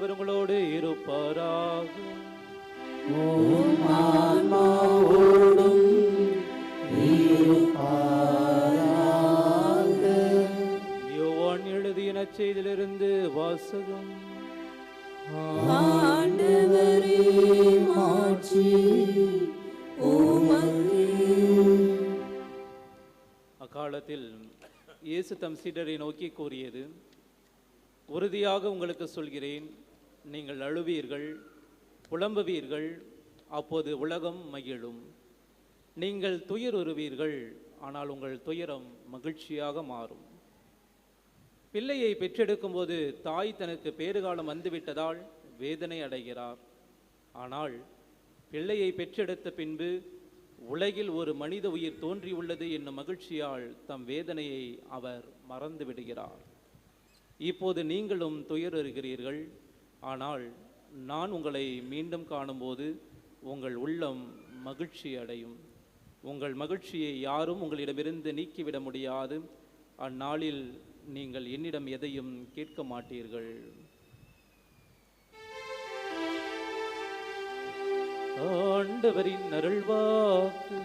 ஆண்டவர் உங்களோடு இருப்பாராக. யோவான் எழுதிய நற்செய்தியிலிருந்து வாசகம் ஆண்டவரே மாட்சி உமக்கே. அக்காலத்தில் இயேசு தம் சீடரை நோக்கி கூறியது உறுதியாக உங்களுக்கு சொல்கிறேன் நீங்கள் அழுவீர்கள் புலம்புவீர்கள் அப்போது உலகம் மகிழும். நீங்கள் துயருறுவீர்கள் ஆனால் உங்கள் துயரம் மகிழ்ச்சியாக மாறும். பிள்ளையை பெற்றெடுக்கும்போது தாய் தனக்கு பேறுகாலம் வந்துவிட்டதால் வேதனை அடைகிறார். ஆனால் பிள்ளையை பெற்றெடுத்த பின்பு உலகில் ஒரு மனித உயிர் தோன்றியுள்ளது என்னும் மகிழ்ச்சியால் தம் வேதனையை அவர் மறந்து விடுகிறார் இப்போது நீங்களும் துயருகிறீர்கள் ஆனால் நான் உங்களை மீண்டும் காணும்போது உங்கள் உள்ளம் மகிழ்ச்சி அடையும். உங்கள் மகிழ்ச்சியை யாரும் உங்களிடமிருந்து நீக்கிவிட முடியாது. அந்நாளில் நீங்கள் என்னிடம் எதையும் கேட்க மாட்டீர்கள். ஆண்டவரின் அருள்வாக்கு.